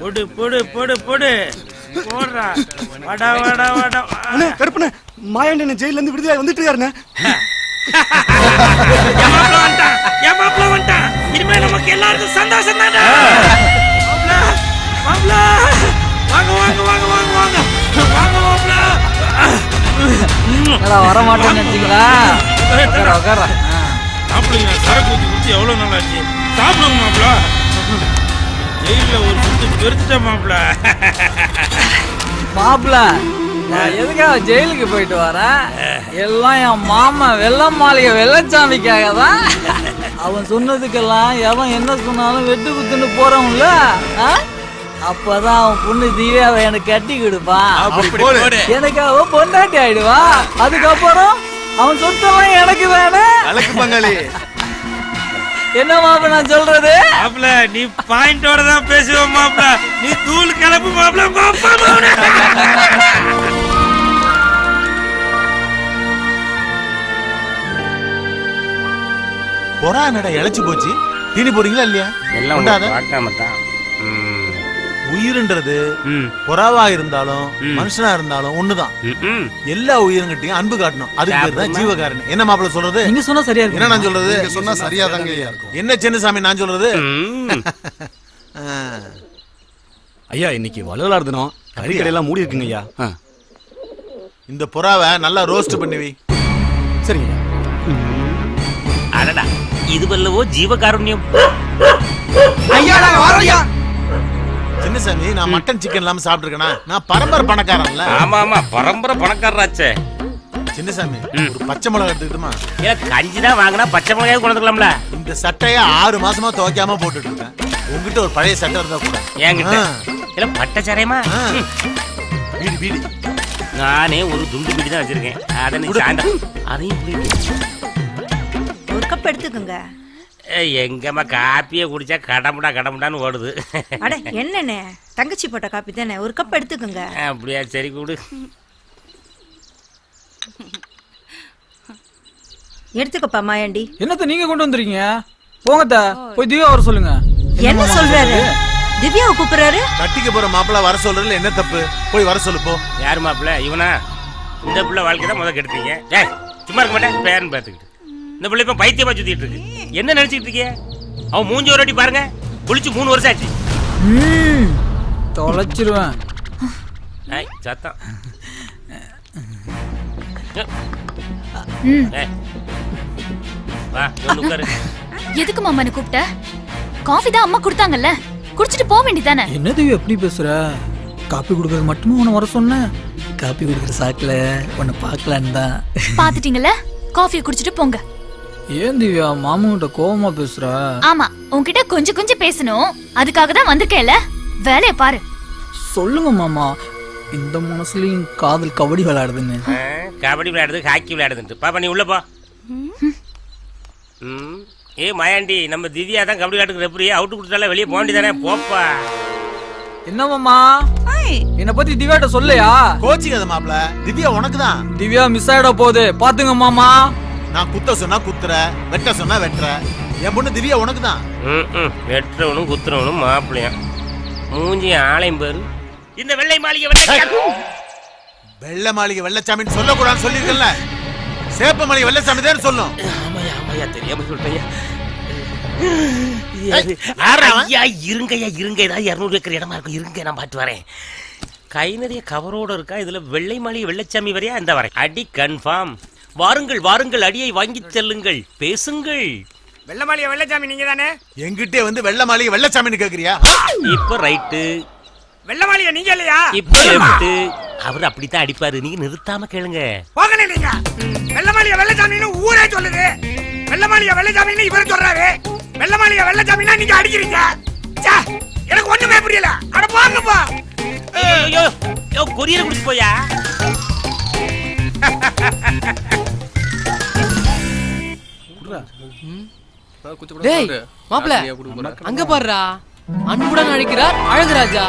போடு போடு போடு போடு. போடுறா. வாடா வாடா வாடா. அண்ணே கருப்பண்ணே மாயாண்டி ஜெயில இருந்து விடுதலை வந்துட்டு இருக்காருண்ணே. என் மாப்பிள வந்துட்டான் என் மாப்பிள வந்துட்டான். இனிமே நமக்கு எல்லாருக்கும் சந்தோஷம் தானே? மாப்பிள வாங்க வாங்க வாங்க வாங்க வாங்க. வாங்க மாப்பிள என்னடா வர மாட்டேன்னு நினைச்சீங்களா? நான் சரக்கு ஊத்தி குடிச்சு எவ்வளவு நாள் ஆச்சு? சாப்பிடுங்க மாப்பிள ஜெயில ஒரு சுத்து பெருத்த மாப்பிள மாப்பிள நான் எதுக்காக ஜெயிலுக்கு போயிட்டு வரேன்? எல்லாம் என் மாமா வெள்ளம் மாளிகை வெள்ளச்சாமிக்காக தான். அவன் சொன்னதுக்கெல்லாம் எவன் என்ன சொன்னாலும் வெட்டு குத்துன்னு போறவன்ல ஆ? அப்பதான் அவன் பொண்ணு தீவியாவை எனக்கு கட்டி கொடுப்பான். அப்படி போடு. எனக்கு அவ பொண்டாட்டி ஆயிடுவா. அதுக்கப்புறம் அவன் சொத்தெல்லாம் எனக்கு தானே? பங்காளி. என்ன மாப்பிள நான் சொல்றது மாப்பிள நீ பாயிண்டோட தான் பேசுவ மாப்பிள நீ தூள் கிளப்பு மாப்பிள. பொறா என்னடா இழைச்சு போச்சு தீனி போறீங்களா இல்லையா எல்லாம். உங்களை பார்க்காம தான். உயிருன்றது ம். புறாவா இருந்தாலும். மனுஷனா இருந்தாலும் ஒண்ணுதான். எல்லா உயிருங்கிட்டையும் அன்பு காட்டணும். அதுக்கு பேர் தான்? ஜீவகாரணி என்ன மாப்பிள்ள சொல்றது? நீங்க சொன்னா சரியா என்ன நான் சொல்றது? சொன்னா சரியா தாங்க இருக்கும். என்ன சின்னசாமி நான் சொல்றது. ஐயா இன்னைக்கு வள்ளலார் தினம். கறிக்கடையெல்லாம் மூடி இருக்குங்க ஐயா இந்த புறாவை நல்லா ரோஸ்ட் பண்ணி வை. சரிங்க ஐயா அடடா இது வல்லவோ ஜீவகாருண்யம்? சின்னசாமி நான் மட்டன் சிக்கன் இல்லாம சாப்பிட்டுருக்கேனா? நான் பரம்பரை பணக்காரன்ல. ஆமா ஆமா பரம்பரை பணக்காரராச்சே. சின்னசாமி ஒரு பச்சை மிளகா எடுத்துக்கிட்டுமா? ஏன் கஞ்சி தான் வாங்கினா பச்சை மிளகாய் கொண்டுக்கலாம்ல இந்த சட்டைய ஆறு மாசமா துவைக்காம போட்டுட்டு இருக்கேன் உங்ககிட்ட ஒரு பழைய சட்டை இருந்தா கூட. என்கிட்ட. இல்ல பட்டை சரையமா. வீடு வீடு. நானே ஒரு துண்டு பிடி தான் வச்சிருக்கேன். அதை நீ சாயந்தரம் அதையும் ஒரு கப் எடுத்துக்கோங்க. எங்கம்மா காப்பியை குடிச்சா கடமுடா கடமுடான்னு ஓடுது. அட என்னண்ணே? தங்கச்சி போட்ட காப்பி தானே? ஒரு கப் எடுத்துக்கோங்க. அப்படியா சரி கூடு. எடுத்துக்கப்பா மாயாண்டி. என்னத்த நீங்க கொண்டு வந்துருக்கீங்க? போங்கத்த போய் திவ்யா வர சொல்லுங்க. என்ன சொல்றாரு? திவ்யாவை கூப்பிடுறாரு? கட்டிக்க போற மாப்பிள்ள வர சொல்றதுல என்ன தப்பு? போய் வர சொல்லு போ. யார் மாப்பிள்ள இவனா? இந்த பிள்ளை வாழ்க்கை தான் முதல் கெடுத்தீங்க. ஏய் சும்மா இருக்க மாட்டேன். பேரன் பார்த்துக்கிட்டு. இந்த பிள்ளை இப்போ பைத்தியமா சுத்திட்டு இருக்கு. என்ன நினைச்சிட்டு இருக்கீங்க? அவன் மூஞ்சி ஒரு வாட்டி பாருங்க. குளிச்சு மூணு வருஷம் ஆச்சு. ம், தொலைச்சிருவேன். சத்தம். எதுக்கு மாமா என்ன கூப்பிட்ட? காஃபி தான் அம்மா கொடுத்தாங்கல்ல. குடிச்சிட்டு போக வேண்டியதானே என்ன திவ்யா எப்படி பேசுற? காப்பி கொடுக்கறது மட்டுமா உன்னை வர சொன்னேன் காப்பி கொடுக்குற சாக்குல உன்னை பார்க்கலான்னு தான். பாத்துட்டீங்கல்ல காஃபியை குடிச்சிட்டு போங்க. ஏன் திவ்யா? மாமன்கிட்ட கோவமா பேசுற? ஆமா உன்கிட்ட கொஞ்சம் கொஞ்சம் பேசணும். அதுக்காக தான் வந்திருக்கேன்ல. வேலைய பாரு. சொல்லுங்க மாமா. இந்த மனசுலயும் காதல் கபடி விளையாடுதுன்னு. கபடி விளையாடுது ஹாக்கி விளையாடுதுன்ட்டு. பாப்பா நீ உள்ள போ. ம் ஏ மாயாண்டி நம்ம திவ்யா தான் கபடி விளையாட்டுக்கு ரெஃபரி அவுட்டு கொடுத்தால வெளியே போக வேண்டியதானே? போப்பா. என்ன மாமா? என்ன பத்தி திவ்யாட்ட சொல்லையா? கோச்சிக்காத மாப்பிள்ள. திவ்யா உனக்கு தான் திவ்யா மிஸ் ஆயிட போகுது. பாத்துங்க மாமா. நான் குத்த சொன்னா குத்துற வெட்ட சொன்னா வெட்டுற. என் பொண்ணு திவ்யா உனக்கு தான் வெட்டுறவனும் குத்துறவனும் மாப்பிள்ளையான் மூஞ்சி ஆளையும் பாரு. இந்த வெள்ளை மாளிகை வெள்ளை வெள்ள மாளிகை வெள்ளச்சாமின்னு சொல்லக்கூடாதுன்னு சொல்லியிருக்கல சேப்ப மாளிகை வெள்ளச்சாமி தான் சொல்லும். ஆமாயா ஆமாயா தெரியாம அவன்? ஐயா இருங்கய்யா இருங்க ஏதாவது இரநூறு ஏக்கர் இடமா இருக்கும். இருங்க நான் பார்த்து வரேன். கை நிறைய கவரோட இருக்கா? இதுல வெள்ளை மாளிகை வெள்ளச்சாமி வரையா? இந்த வரேன் அடி கன்ஃபார்ம் வாருங்கள் வாருங்கள் அடியை வாங்கிச் செல்லுங்கள். பேசுங்கள். வெள்ளமாளிய வெள்ளச்சாமி நீங்க தானே என்கிட்டே வந்து வெள்ள மாளிகை வெள்ளச்சாமின்னு கேக்குறியா? இப்ப ரைட்டு. வெள்ளமாளிய நீங்க இல்லையா? இப்ப லெஃப்ட் அவர் அப்படித்தான் அடிப்பாரு. நீங்க நிறுத்தாம கேளுங்க. போகணே நீங்க. வெள்ளமாளிய வெள்ளச்சாமின்னு ஊரே சொல்லுது. வெள்ளமாளிய வெள்ளச்சாமின்னு இவர் சொல்றாரு. வெள்ளமாளிய வெள்ளச்சாமின்னா நீங்க அடிக்கிறீங்க. ச்சே, எனக்கு ஒண்ணுமே புரியல. அட போங்கப்பா ஐயோ யோ கொரியர் குடிச்சு போயா? டேய் மாப்ள அங்க பாருடா. அன்புடன் அழைக்கிறார் அழகுராஜா.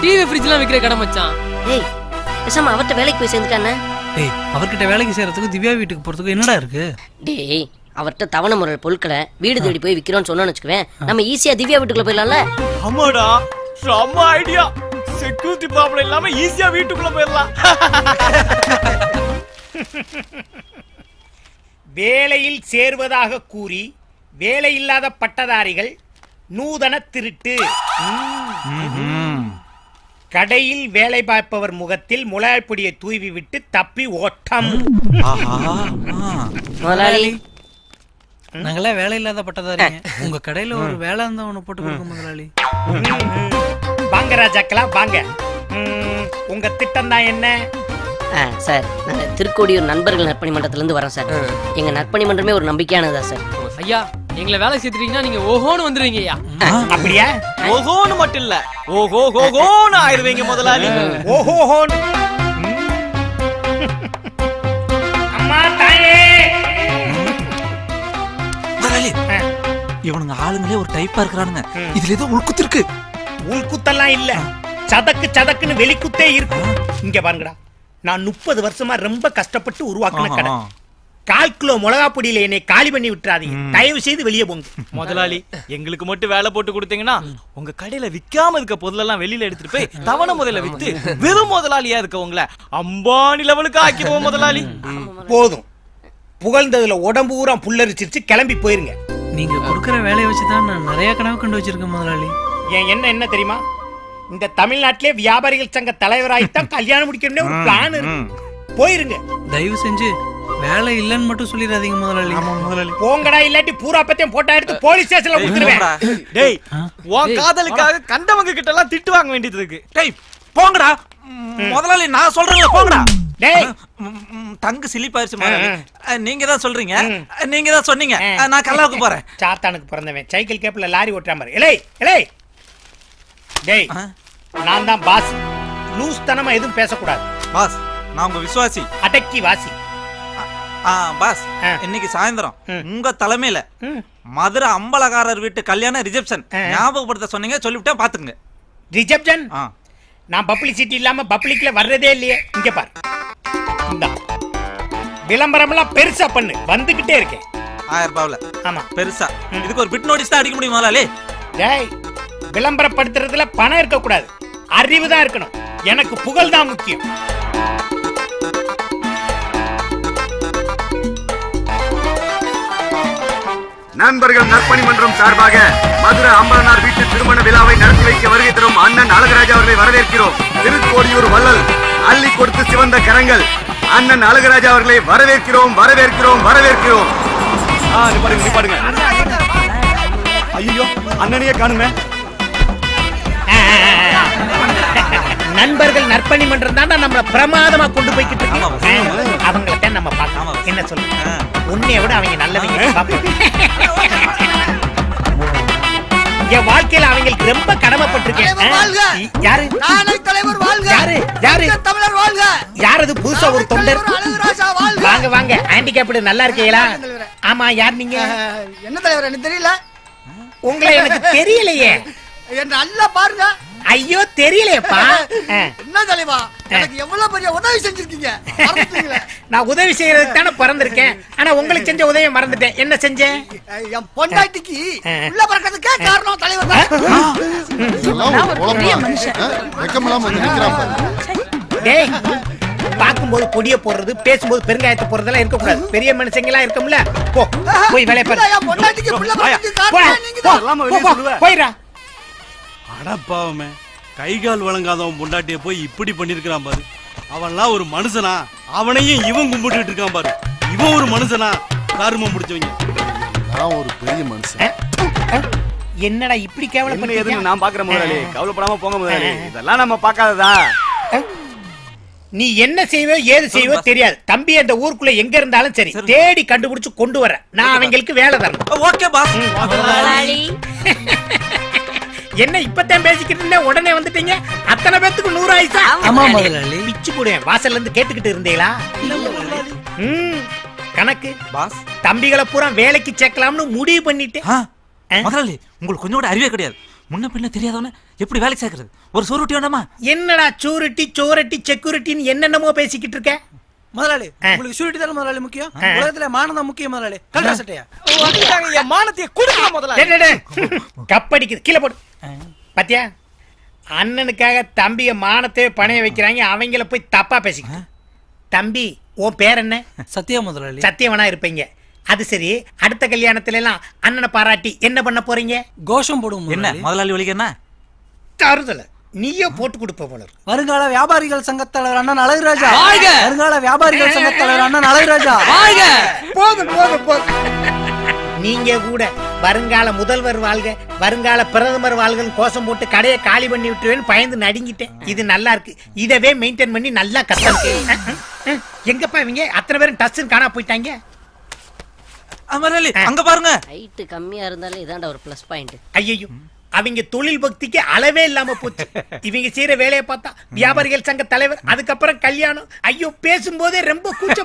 டிவி ஃப்ரிட்ஜ்லாம் விக்கிற கடை மச்சான். ஏய் பேசாம அவர்கிட்ட வேலைக்கு போய் சேர்ந்துட்டானே டேய் அவர்கிட்ட வேலைக்கு செய்யறதுக்கு திவ்யா வீட்டுக்கு போறதுக்கு என்னடா இருக்கு? டேய் அவர்கிட்ட தவணை முறை பொருட்களை வீடு தேடி போய் விக்கிறோம்னு சொன்னோம்னு வச்சுக்குவேன். நம்ம ஈஸியா திவ்யா வீட்டுக்குள்ள போயிடலாம்ல? ஆமாடா செம்ம ஐடியா செக்யூரிட்டி ப்ராப்ளம் இல்லாம ஈஸியா வீட்டுக்குள்ள போயிடலாம். வேலையில் சேர்வதாக கூறி வேலை இல்லாத பட்டதாரிகள் நூதன திருட்டு. கடையில் வேலை பார்ப்பவர் முகத்தில் முளாய்ப்பொடியை தூவி விட்டு தப்பி ஓட்டம். முதலாளி. நாங்களாம் வேலை இல்லாத பட்டதாரிங்க. உங்க கடையில ஒரு வேலை இருந்தா ஒண்ணு போட்டு கொடுங்க முதலாளி. வாங்க ராஜாக்களா வாங்க. ம், உங்க திட்டம் தான் என்ன? சார். நாங்க திருக்கோடியூர் நண்பர்கள் நற்பணி மன்றத்துல இருந்து வரோம் சார் எங்க நற்பணி மன்றமே ஒரு நம்பிக்கையானதா சார். ஐயா எங்களை வேலை சேர்த்துட்டீங்கன்னா நீங்க ஓஹோன்னு வந்துருவீங்க ஐயா. அப்படியா? ஓஹோன்னு மட்டும் இல்ல. ஓஹோ ஓஹோன்னு ஆயிருவீங்க முதலாளி. ஓஹோஹோன் அம்மா தாயே. இவனுங்க ஆளுங்களே ஒரு டைப்பா இருக்கிறானுங்க. இதுல ஏதோ உள்குத்து இருக்கு. உள்குத்தெல்லாம் இல்ல. சதக்கு சதக்குன்னு வெளிக்குத்தே இருக்கு. இங்க பாருங்கடா. நான் முப்பது வருஷமா ரொம்ப கஷ்டப்பட்டு உருவாக்கின கடை. கால் கிலோ மிளகா பொடியில என்னை காலி பண்ணி விட்டுறாதீங்க. தயவு செய்து வெளியே போங்க. முதலாளி எங்களுக்கு மட்டும் வேலை போட்டு கொடுத்தீங்கன்னா உங்க கடையில விக்காம இருக்க பொருளெல்லாம் வெளியில எடுத்துட்டு போய் தவணை முதல்ல வித்து வெறும் முதலாளியா இருக்க உங்களை அம்பானி லெவலுக்கு ஆக்கிடுவோம் முதலாளி. போதும். புகழ்ந்ததுல உடம்பு ஊரா புல்லரிச்சிருச்சு. கிளம்பி போயிருங்க. நீங்க கொடுக்கற வேலையை வச்சுதான் நான் நிறைய கனவு கண்டு வச்சிருக்கேன் முதலாளி. என் என்ன என்ன தெரியுமா? இந்த தமிழ்நாட்டிலே வியாபாரிகள் சங்க தலைவராய்த்தான் கல்யாணம் முடிக்கணும்னு ஒரு பிளான் இருக்கு. போயிருங்க. தயவு செஞ்சு வேலை இல்லைன்னு மட்டும் சொல்லிடாதீங்க முதலாளி. முதலாளி. போங்கடா இல்லாட்டி பூரா பத்தியம் போட்டா எடுத்து போலீஸ் ஸ்டேஷன்ல கொடுத்துருவேன். டேய் உன் காதலுக்காக கண்டவங்க கிட்ட எல்லாம் திட்டு வாங்க வேண்டியது இருக்கு. டேய் போங்கடா. முதலாளி நான் சொல்றேன்ல போங்கடா. டேய். தங்கு சிலிப்பாயிருச்சு நீங்க தான் சொல்றீங்க. நீங்க தான் சொன்னீங்க. நான் கல்லாவுக்கு போறேன். சாத்தானுக்கு பிறந்தவன். சைக்கிள் கேப்ல லாரி ஓட்டுற மாதிரி இலை இலை. டேய் நான் தான் பாஸ். லூஸ் தனமா எதுவும் பேசக்கூடாது. பாஸ் நான் உங்க விசுவாசி. அடக்கி வாசி. ஆ பாஸ். இன்னைக்கு சாயந்தரம். உங்க தலைமையில. மதுரை அம்பலகாரர் வீட்டு கல்யாண ரிசப்ஷன். ஞாபகப்படுத்த சொன்னீங்க சொல்லிவிட்டேன் பாத்துங்க ரிசப்ஷன்? நான் பப்ளிசிட்டி இல்லாம பப்ளிக்ல வர்றதே இல்லையே. இங்க பாரு. இந்தா. விளம்பரம் எல்லாம் பெருசா பண்ணு. வந்துகிட்டே இருக்கேன். ஆயிரம் ரூபாவில் ஆமா. பெருசா. இதுக்கு ஒரு பிட் நோட்டீஸ் தான் அடிக்க முடியும் முதலாளி டேய் விளம்பரப்படுத்துறதுல பணம் இருக்கக்கூடாது. அறிவு தான் இருக்கணும். எனக்கு புகழ் தான் முக்கியம். நண்பர்கள் நற்பணி மன்றம் சார்பாக மதுரை அம்பலனார் வீட்டு திருமண விழாவை நடத்தி வைக்க வருகை தரும் அண்ணன் அழகராஜ் அவர்களை வரவேற்கிறோம். திருக்கோடியூர் வள்ளல் அள்ளி கொடுத்து சிவந்த கரங்கள். அண்ணன் அழகராஜா அவர்களை வரவேற்கிறோம் வரவேற்கிறோம் வரவேற்கிறோம். ஆ நிப்பாடுங்க ஐயோ அண்ணனையே காணுமே. நண்பர்கள் நற்பணி மன்றம் தான் நம்மள பிரமாதமா கொண்டு போய்கிட்டு இருக்கு. அவங்கள்ட்ட நம்ம பார்க்கலாம் ஆமா. என்ன சொல்லு ஆ. உன்னைய விட அவங்க நல்லவங்க. என் வாழ்க்கையில அவங்களுக்கு ரொம்ப கடமைப்பட்டிருக்கேன்? யாரு? யாரு? யாரு? யார் அது புதுசா ஒரு தொண்டர்? வாங்க வாங்க. ஹேண்டிகேப்டு நல்லா இருக்கீங்களா? ஆமா யார் நீங்க? என்ன தலைவர் எனக்கு தெரியல. உங்களை எனக்கு தெரியலையே. என்ன நல்லா பாருங்க. ஐயோ தெரியலையேப்பா. என்ன தலைவா? எனக்கு எவ்வளவு பெரிய உதவி செஞ்சிருக்கீங்க? மறந்துட்டீங்களே. நான் உதவி செய்யறதுக்கு தானே பிறந்திருக்கேன். ஆனா உங்களுக்கு செஞ்ச உதவியை மறந்துட்டேன். என்ன செஞ்சேன் என் பொண்டாட்டிக்கு. உள்ள பிறக்கிறதுக்கே காரணம் தலைவர் பார்க்கும்போது பொடிய போடுறது பேசும்போது பெருங்காயத்தை போடுறதெல்லாம் இருக்க கூடாது பெரிய மனுஷங்களா இருக்கும்ல போ போய் வேலைய பாரு. போயிடா அடப்பாவமே கை கால் வழங்காதவன் பொண்டாட்டிய போய் இப்படி பண்ணிருக்கிறான் பாரு. அவன்லாம் ஒரு மனுஷனா. அவனையும் இவன் கும்பிட்டுட்டு இருக்கான் பாரு. இவன் ஒரு மனுஷனா. கருமம் முடிச்சவங்க. ஒரு பெரிய மனுஷன். என்னடா இப்படி என்ன கேவலப்பட்டு எதுன்னு நான் பாக்குறேன் முதலாளி? கவலைப்படாம போங்க முதலாளி. இதெல்லாம் நம்ம பார்க்காததா? நீ என்ன செய்வோ ஏது செய்வோ தெரியாது. தம்பி அந்த ஊருக்குள்ள எங்க இருந்தாலும் சரி தேடி கண்டுபிடிச்சு கொண்டு வர நான் அவங்களுக்கு வேலை தரணும். Okay pass. என்ன இப்பதான் பேசிக்கிட்டு இருந்தேன்? உடனே வந்துட்டீங்க. அத்தனை பேத்துக்கு நூறு ஆயிசா? ஆமா, முதலாளி. பிச்சு போடுவேன் வாசல்ல இருந்து கேட்டுக்கிட்டு இருந்தீங்களா? ம், கணக்கு. பாஸ். தம்பிகளை பூரா வேலைக்கு சேர்க்கலாம்னு முடிவு பண்ணிட்டேன்? முதலாளி உங்களுக்கு கொஞ்சம் கூட அறிவே கிடையாது. முன்ன பின்ன தெரியாதவன எப்படி வேலைக்கு சேர்க்கறது? ஒரு சொருட்டி வேண்டாமா? என்னடா சூரிட்டி சோரட்டி செக்யூரிட்டின்னு என்னென்னமோ பேசிக்கிட்டு இருக்க? முதலாளி. உங்களுக்கு ஷூரிட்டி தானே முதலாளி முக்கியம். உலகத்துல மானம் தான் முக்கியம் முதலாளி. கல்ரா சட்டையா? என் மானத்தையே கொடுக்க முதலாளி. கப்படிக்குது கீழே போடு. பாத்தியா? அண்ணனுக்காக தம்பிய மானத்தையே பணைய வைக்கிறாங்க. அவங்கள போய் தப்பா பேசிக்க தம்பி உன் பேர் என்ன? சத்தியா முதலாளி. சத்தியவனா இருப்பீங்க. அது சரி. அடுத்த கல்யாணத்துல எல்லாம் அண்ணனை பாராட்டி என்ன பண்ண போறீங்க? கோஷம் போடும் என்ன? முதலாளி. வலிக்கு என்ன? தருதல நீயே போட்டு கொடுப்ப போல வருங்கால வியாபாரிகள் சங்கத் தலைவர் அண்ணன் அழகுராஜா. வாழ்க! வருங்கால வியாபாரிகள் சங்கத் தலைவர் அண்ணன் அழகுராஜா. வாழ்க! போதும் போதும் போதும். நீங்க கூட வருங்கால முதல்வர் வாழ்க வருங்கால பிரதமர் வாழ்கன்னு கோஷம் போட்டு கடையை காலி பண்ணி விட்டுருவேன்னு பயந்து நடுங்கிட்டேன். இது நல்லா இருக்கு. இதவே மெயின்டைன் பண்ணி நல்லா கத்தணும் எங்கப்பா இவங்க? அத்தனை பேரும் டஸ்ன்னு காணா போயிட்டாங்க. முதலாளி அங்க பாருங்க. ஹைட்டு கம்மியா இருந்தாலும் இதாண்டா ஒரு ப்ளஸ் பாயிண்ட் ஐயோ அவங்க தொழில் பக்திக்கு அளவே இல்லாம போச்சு. இவங்க செய்யற வேலையை பார்த்தா வியாபாரிகள் சங்க தலைவர் அதுக்கப்புறம் கல்யாணம். ஐயோ பேசும்போதே ரொம்ப கூச்சமா